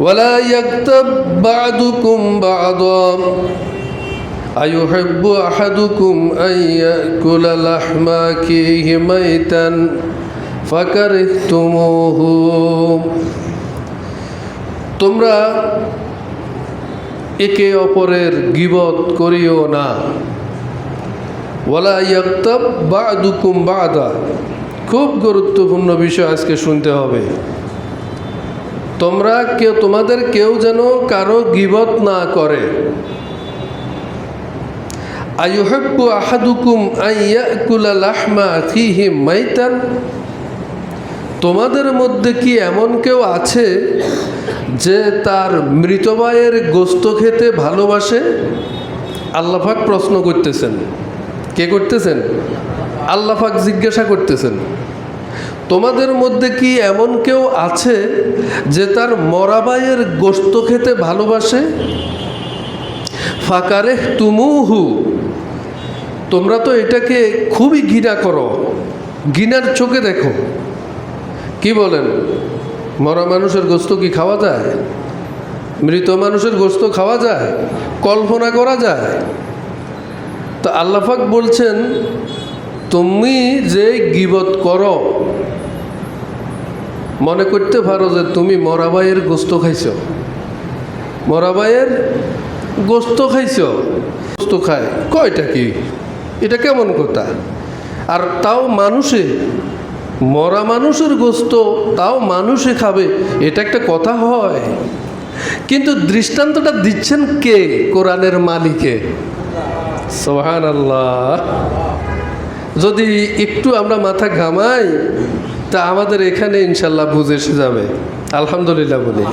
ولا يغتب بعضكم بعضا أيحب أحدكم أن يأكل لحم أخيه ميتا فكرهتموه তোমরা একে অপরের গিবত করিও না ওয়ালা ইয়াক্তাব বাদুকুম বাদা খুব গুরুত্বপূর্ণ বিষয় আজকে শুনতে হবে তোমরা কেউ, তোমাদের কেউ যেন কারও গিবত না করে। আয়ুহব্বু আহাদুকুম আইয়াকুলা লাহমা আখিহি মাইতান। তোমাদের মধ্যে কি এমন কেউ আছে যে তার মৃতবায়ের গোস্ত খেতে ভালোবাসে? আল্লাহাক প্রশ্ন করতেছেন। কে করতেছেন? আল্লাহাক জিজ্ঞাসা করতেছেন। তোমাদের মধ্যে কি এমন কেউ আছে যে তার মরাবাইয়ের গোস্ত খেতে ভালোবাসে? ফাকারে তুমুহু। তোমরা তো এটাকে খুবই ঘৃণা করো। ঘৃণার চোখে দেখো। কি বলেন? মরা মানুষের গোস্ত কি খাওয়া যায়? মৃত মানুষের গোস্ত খাওয়া যায়? কল্পনা করা যায়? তো আল্লাহাক বলছেন, তুমি যে গিবত করো মনে করতে পারো যে তুমি মরাবাইয়ের গোস্ত খাইছ। মরাবাইয়ের গোস্ত খাইছ, গোস্ত খায়। কয়টা কি? এটা কেমন কথা? আর তাও মানুষে, মরা মানুষের গোস্ত, তাও মানুষে খাবে, এটা একটা কথা হয়। কিন্তু দৃষ্টান্তটা দিচ্ছেন কে? কোরআনের মালিকে। সোহান আল্লাহ যদি একটু আমরা মাথা ঘামাই তা আমাদের এখানে ইনশাল্লাহ বুঝে এসে যাবে। আলহামদুলিল্লাহ বলি।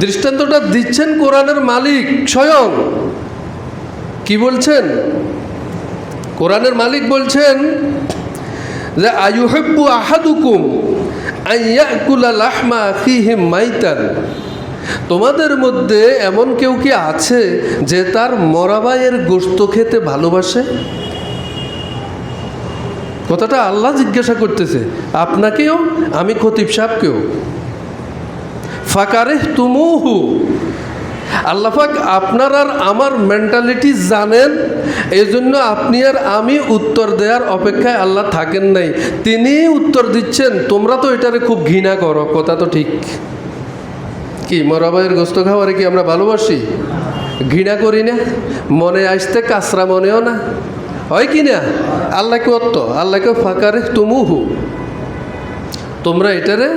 দৃষ্টান্তটা দিচ্ছেন কোরআনের মালিক স্বয়ং। কি বলছেন? কোরআনের মালিক বলছেন যে, আয়ুহেব্বু আহাদুকুম তোমাদের মধ্যে এমন কেউ কি আছে যে তার মরাবাইয়ের গোস্ত খেতে ভালোবাসে? কথাটা আল্লাহ জিজ্ঞাসা করতেছে, আপনাকেও? আমি খতিব সাহেবকেও? ফাকারে তুমুহু। আল্লাহাক আপনার আর আমার মেন্টালিটি জানেন এই জন্য আপনি আর আমি উত্তর দেওয়ার অপেক্ষায় আল্লাহ থাকেন নাই। তিনি উত্তর দিচ্ছেন, তোমরা তো এটারে খুব ঘৃণা করো, কথা তো ঠিক। কি মরাবাইয়ের গোস্ত খাওয়ারে কি আমরা ভালোবাসি? ঘৃণা করি না? মনে আসতে কাসরা মনেও না। হয় কি না? আল্লাহকে অত্ত আল্লাহকে ফাঁকারে তুমুহু। তোমরা এটারে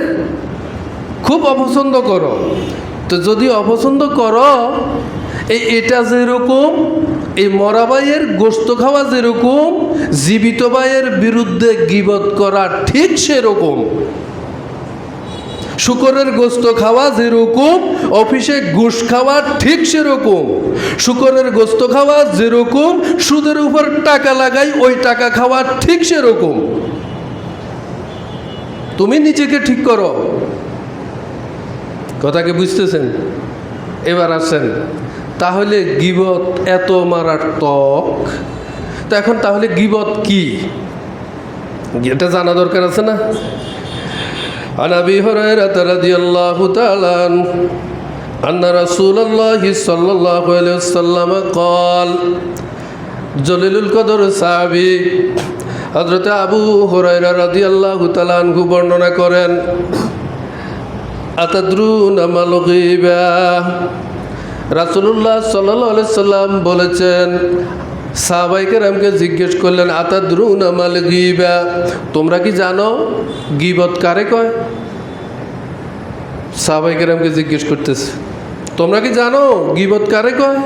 খুব অপছন্দ করো। তো যদি অপছন্দ করো, এই এটা যেরকম, এই মরা ভাইয়ের গোস্ত খাওয়া যেরকম, জীবিত বাইয়ের বিরুদ্ধে গিবত করা ঠিক সেরকম। শুকরের গোস্ত খাওয়া যেরকম, অফিসে ঘুষ খাওয়া ঠিক সেরকম। শুকরের গোস্ত খাওয়া যেরকম, সুদের উপর টাকা লাগাই ওই টাকা খাওয়া ঠিক সেরকম। তুমি নিজেকে ঠিক করো। কথাকে বুঝতেছেন? এবার আসেন তাহলে গিবত এত মারার মারাত্মক। তো এখন তাহলে গিবত কি? এটা জানা দরকার আছে না? عن ابي هريره رضي الله تعالى عنه ان رسول الله صلى الله عليه وسلم قال جليل القدر সাহাবী হযরত আবু হুরায়রা রাদিয়াল্লাহু তাআলা আনহু বর্ণনা করেন আতাদ্রুন আমাল গীবা রাসূলুল্লাহ সাল্লাল্লাহু আলাইহি সাল্লাম বলেছেন সাহবাইকেরামকে জিজ্ঞেস করলেন আতা দ্রুন আমাল গিবা? তোমরা কি জানো গিবত কারে কয়? সাহবাইকেরামকে জিজ্ঞেস করতেছে, তোমরা কি জানো গিবত কারে কয়?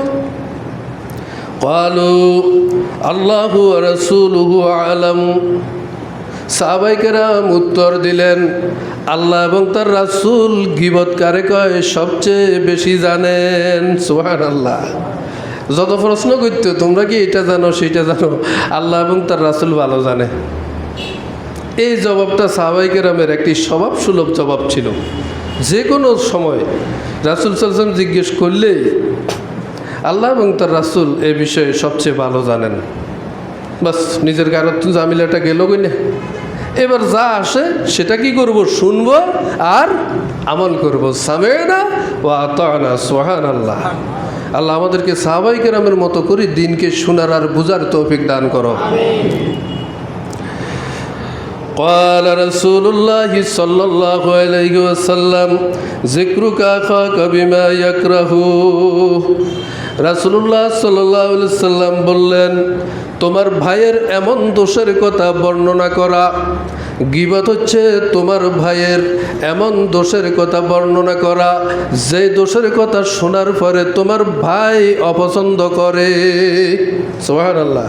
কালু আল্লাহু রসুলহু আলম। সাহবাইকেরাম উত্তর দিলেন, আল্লাহ এবং তার রাসুল গিবত কারে কয় সবচেয়ে বেশি জানেন। সোহান আল্লাহ যত প্রশ্ন করতো, তোমরা কি এটা জানো, সেটা জানো? আল্লাহ এবং তার রাসুল ভালো জানে। এই জবাবটা সাহাবাইকেরামের একটি স্বভাব সুলভ জবাব ছিল। যে কোনো সময় রাসুল সালসাম জিজ্ঞেস করলেই আল্লাহ এবং তার রাসুল এ বিষয়ে সবচেয়ে ভালো জানেন। বাস, নিজের কারও জামিলাটা গেল কই না এবার যা আসে, সেটা কি করব, শুনব আর আমল করব। সামেনা ও আতানা সোহান আল্লাহ আল্লাহ আমাদেরকে সাহাবাই কেরামের মতো করে দিনকে শোনার আর বুঝার তৌফিক দান করো قال رسول الله صلى الله عليه وسلم ذكرك أخاك بما يكره রাসুল্লাহ সাল্লাহ সাল্লাম বললেন তোমার ভাইয়ের এমন দোষের কথা বর্ণনা করা গিবত হচ্ছে তোমার ভাইয়ের এমন দোষের কথা বর্ণনা করা। যে দোষের কথা শোনার পরে তোমার ভাই অপছন্দ করে। সোহান আল্লাহ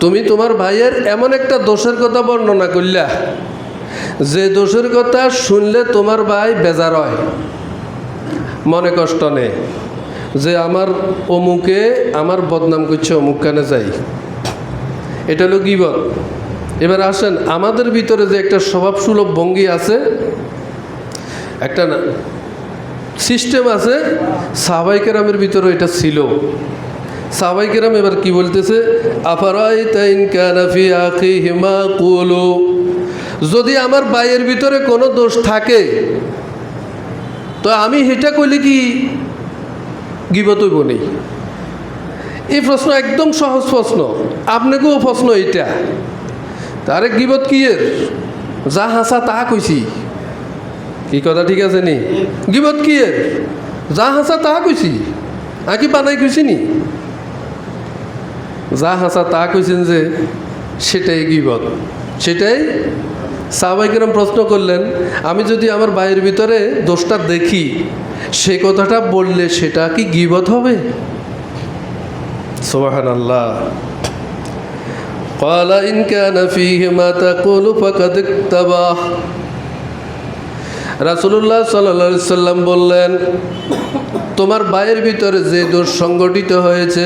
তুমি তোমার ভাইয়ের এমন একটা দোষের কথা বর্ণনা করলা। যে দোষের কথা শুনলে তোমার ভাই বেজার হয়। মনে কষ্ট নেই। যে আমার অমুকে, আমার বদনাম করছে অমুক কানে যাই। এটা হলো গিবত। এবার আসেন, আমাদের ভিতরে যে একটা স্বভাবসুলভ ভঙ্গি আছে, একটা সিস্টেম আছে সাহবাইকেরামের ভিতরে এটা ছিল। সাহবাইকেরাম এবার কি বলতেছে? তাইন কানাফি কুলো। যদি আমার বাইয়ের ভিতরে কোনো দোষ থাকে, তো আমি সেটা কইলে কি গিবতইব নেই এই প্রশ্ন একদম সহজ প্রশ্ন। আপনাকেও প্রশ্ন এইটা। তারে গিবত কি এর? যা হাসা তা কইছি। কি কথা ঠিক আছে নি? গিবত কি এর? যা হাসা তা কইছি। আকি বানাই কইছি নি? যা হাসা তা কইছেন যে, সেটাই গিবত। সেটাই সাহবাইকেরাম প্রশ্ন করলেন, আমি যদি আমার বাইরের ভিতরে দোষটা দেখি, সে কথাটা বললে সেটা কি গিবত হবে? সোবাহান আল্লাহ قال إن كان فيه ما تقول فقد اكتباه রাসুল্লাহ সাল্লা সাল্লাম বললেন তোমার ভাইয়ের ভিতরে যে দোষ সংগঠিত হয়েছে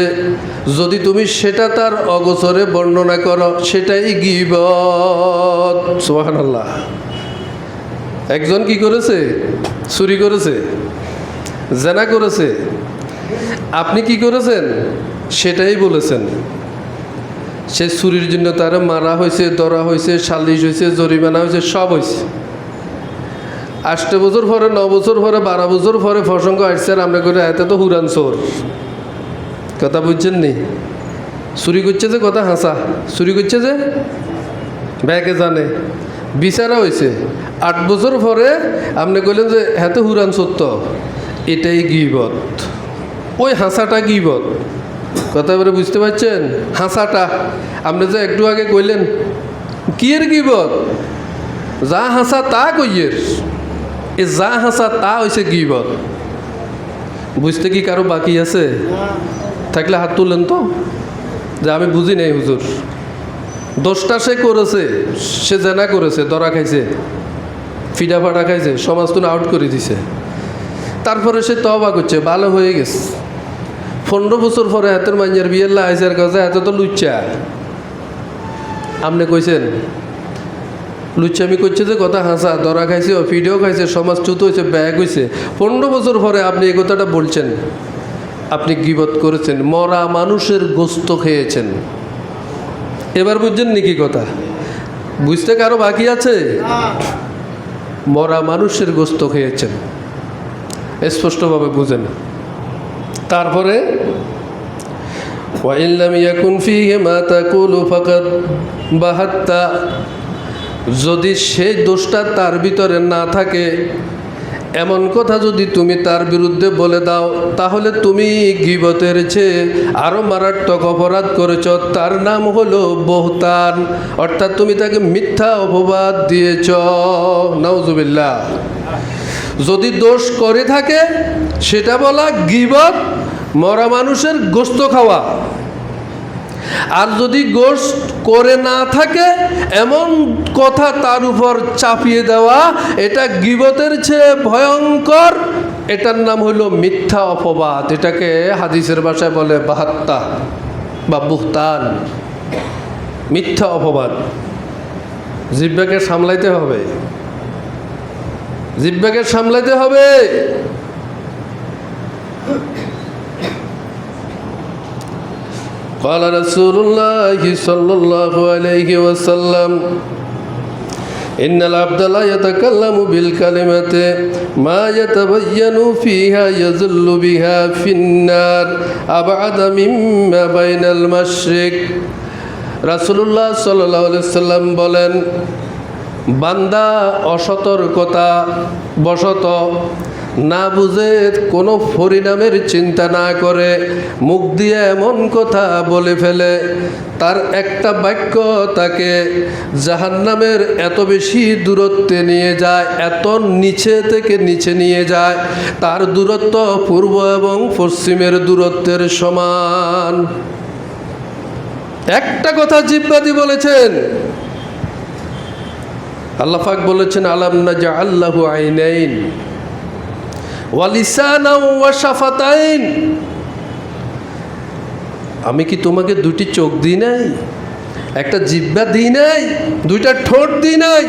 যদি তুমি সেটা তার অগোচরে বর্ণনা করো সেটাই গিবত সোহান আল্লাহ একজন কি করেছে চুরি করেছে জেনা করেছে আপনি কি করেছেন সেটাই বলেছেন সে চুরির জন্য তার মারা হয়েছে, ধরা হয়েছে, সালিশ হয়েছে, জরিমানা হয়েছে, সব হয়েছে। আষ্ট বছর পরে, ন বছর পরে, বারো বছর পরে প্রসঙ্গ আসছে আর আমরা করে এত তো হুরান চোর। কথা বুঝছেন নি? চুরি করছে যে কথা হাসা, চুরি করছে যে ব্যাগে জানে। বিচারা হয়েছে। আট বছর পরে আপনি কইলেন যে হ্যাঁ তো হুরান সত্য। এটাই গিবত। ওই হাসাটা গিবত। কথা এবারে বুঝতে পারছেন? হাসাটা। আপনি যে একটু আগে কইলেন কি এর গিবত? যা হাসা তা কইয়ের। এ যা হাসা তা হয়েছে গিবত। বুঝতে কি কারও বাকি আছে? থাকলে হাত তুলেন তো। যে আমি বুঝি নাই, হুজুর। দোষটা সে করেছে, সে জেনা করেছে দরা খাইছে, ফিডা ফাটা খাইছে, সমাজ তো আউট করে দিছে। তারপরে সে তবা করছে, ভালো হয়ে গেছে। পনেরো বছর পরে হাতের মাঞ্জার বিয়ের লাইসের কাছে এত তো লুচ্চা। আপনি কইছেন? লুচ্চামি করছে যে কথা হাসা দরা খাইছে ফিডেও খাইছে, সমাজ চুত হয়েছে ব্যাগ হয়েছে পনেরো বছর পরে আপনি এই কথাটা বলছেন। আপনি গিবত করেছেন, মরা মানুষের গোস্ত খেয়েছেন। এবার বুঝছেন নাকি কথা? বুঝতে কারও বাকি আছে? মরা মানুষের গোস্ত খেয়েছেন। স্পষ্টভাবে বুঝেন। তারপরে বাহাত্তা যদি সেই দোষটা তার ভিতরে না থাকে, এমন কথা যদি তুমি তার বিরুদ্ধে বলে দাও, তাহলে তুমি গিবতের চেয়ে আরও মারাত্মক অপরাধ করেছ। তার নাম হলো বহতান, অর্থাৎ তুমি তাকে মিথ্যা অপবাদ দিয়েছ। নওজুবিল্লাহ যদি দোষ করে থাকে সেটা বলা গিবত, মরা মানুষের গোস্ত খাওয়া। আর যদি গোস্ত করে না থাকে, এমন কথা তার উপর চাপিয়ে দেওয়া, এটা গিবতের চেয়ে ভয়ঙ্কর। এটার নাম হলো মিথ্যা অপবাদ। এটাকে হাদিসের ভাষায় বলে বাহাত্তা বা বুহতান। মিথ্যা অপবাদ। জিব্বাকে সামলাইতে হবে। জিব্বাকে সামলাইতে হবে। قال رسول الله صلى الله عليه وسلم إن العبد لا يتكلم بالكلمة ما يتبين فيها يزل بها في النار أبعد مما بين المشرق রাসুলুল্লাহ সাল্লাহ সাল্লাম বলেন বান্দা অসতর্কতা বশত না বুঝে কোনো পরিণামের চিন্তা না করে, মুখ দিয়ে এমন কথা বলে ফেলে, তার একটা বাক্য তাকে জাহান্নামের এত বেশি দূরত্বে নিয়ে যায়, এত নিচে থেকে নিচে নিয়ে যায়, তার দূরত্ব পূর্ব এবং পশ্চিমের দূরত্বের সমান। একটা কথা জিব্বাদি বলেছেন। আল্লাহাক বলেছেন, আলাম না আল্লাহু আইনাইন? ওয়ালিসানা আমি কি তোমাকে দুটি চোখ দিই নাই? একটা জিব্বা দিই নাই? দুইটা ঠোঁট দিই নাই?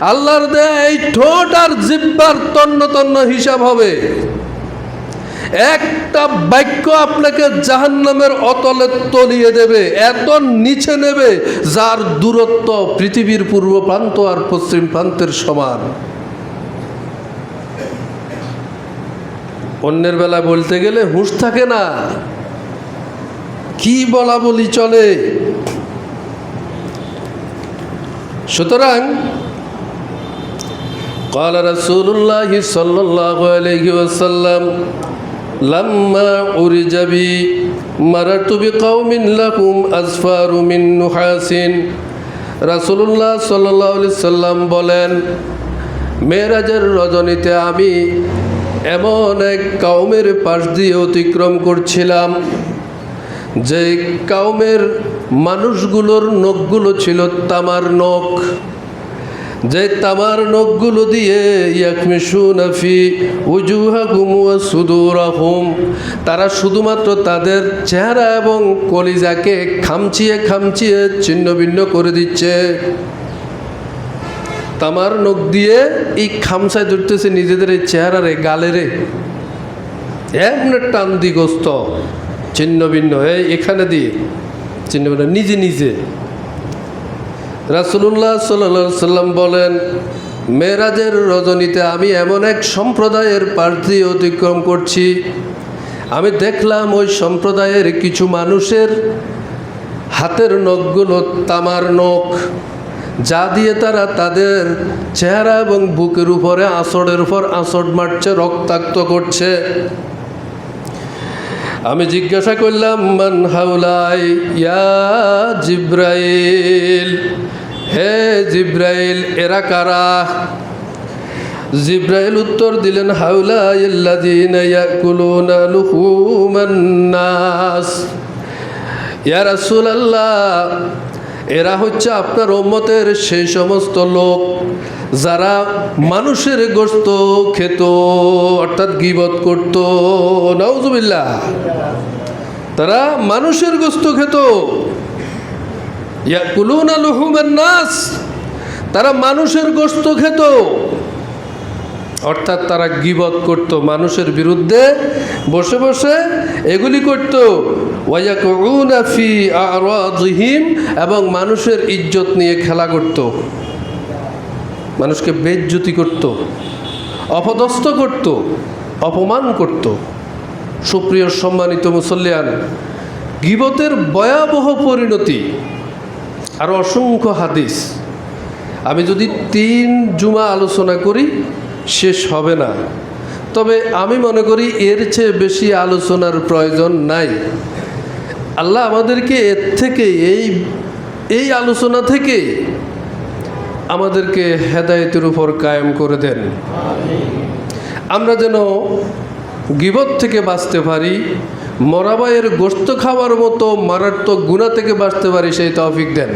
আল্লাহর দেয় এই ঠোঁট আর জিব্বার তন্ন তন্ন হিসাব হবে। একটা বাক্য আপনাকে জাহান্নামের অতলে তলিয়ে দেবে, এত নিচে নেবে, যার দূরত্ব পৃথিবীর পূর্ব প্রান্ত আর পশ্চিম প্রান্তের সমান। অন্যের বেলায় বলতে গেলে হুঁশ থাকে না কি বলা বলি চলে সুতরাং قال رسول الله صلى الله عليه وسلم لما أرج بي مررت بقوم لهم أزفار من نحاس রাসুল্লাহ সাল্লাহ সাল্লাম বলেন মেয়েরাজের রজনীতে আমি এমন এক কাউমের পাশ দিয়ে অতিক্রম করছিলাম, যে কাউমের মানুষগুলোর নখগুলো ছিল তামার নখ। যে তামার নখগুলো দিয়ে ইয়াকমিশুনাফি উজুহাকুম ওয়া সুদুরাহুম, তারা শুধুমাত্র তাদের চেহারা এবং কলিজাকে খামচিয়ে খামচিয়ে ছিন্ন ভিন্ন করে দিচ্ছে। তামার নখ দিয়ে এই খামসায় ধরতেছে নিজেদের এই চেহারারে, গালেরে। এমনি টান দিগস্ত ছিন্ন ভিন্ন। এই, এখানে দিয়ে ছিন্ন ভিন্ন। নিজে নিজে। রাসুল্লাহ সাল্লা সাল্লাম বলেন মেরাজের রজনীতে আমি এমন এক সম্প্রদায়ের প্রার্থী অতিক্রম করছি। আমি দেখলাম ওই সম্প্রদায়ের কিছু মানুষের হাতের নখগুলো তামার নখ। যা দিয়ে তারা তাদের চেহারা এবং বুকের উপরে আঁচড়ের উপর আঁচড় মারছে, রক্তাক্ত করছে। আমি জিজ্ঞাসা করলাম, মান হাউলাই ইয়া জিব্রাইল? হে জিব্রাইল, এরা কারা? জিব্রাইল উত্তর দিলেন হাউলা ইল্লাযীনা ইয়াকুলুনা লুহুমান নাস। ইয়া রাসূলুল্লাহ এরা হচ্ছে আপনার ওম্মতের সেই সমস্ত লোক যারা মানুষের গোস্ত খেত, অর্থাৎ গিবত করত। নাউজুবিল্লা তারা মানুষের গোস্ত খেত। নাস। তারা মানুষের গোস্ত খেত। অর্থাৎ তারা গিবত করত মানুষের বিরুদ্ধে, বসে বসে এগুলি করত। ওয়াইয়াকুনা ফি আরাদিহিম, এবং মানুষের ইজ্জত নিয়ে খেলা করত। মানুষকে বেজ্জুতি করত, অপদস্থ করত, অপমান করত। সুপ্রিয় সম্মানিত মুসল্লিয়ান, গিবতের ভয়াবহ পরিণতি। আর অসংখ্য হাদিস। আমি যদি তিন জুমা আলোচনা করি শেষ হবে না। তবে আমি মনে করি এর চেয়ে বেশি আলোচনার প্রয়োজন নাই। আল্লাহ আমাদেরকে এর থেকে এই এই আলোচনা থেকে আমাদেরকে হেদায়েতের উপর কায়েম করে দেন। আমরা যেন গিবত থেকে বাঁচতে পারি, মরাবাইয়ের গোস্ত খাওয়ার মতো মারাত্মক গুণা থেকে বাঁচতে পারি, সেই তৌফিক দেন।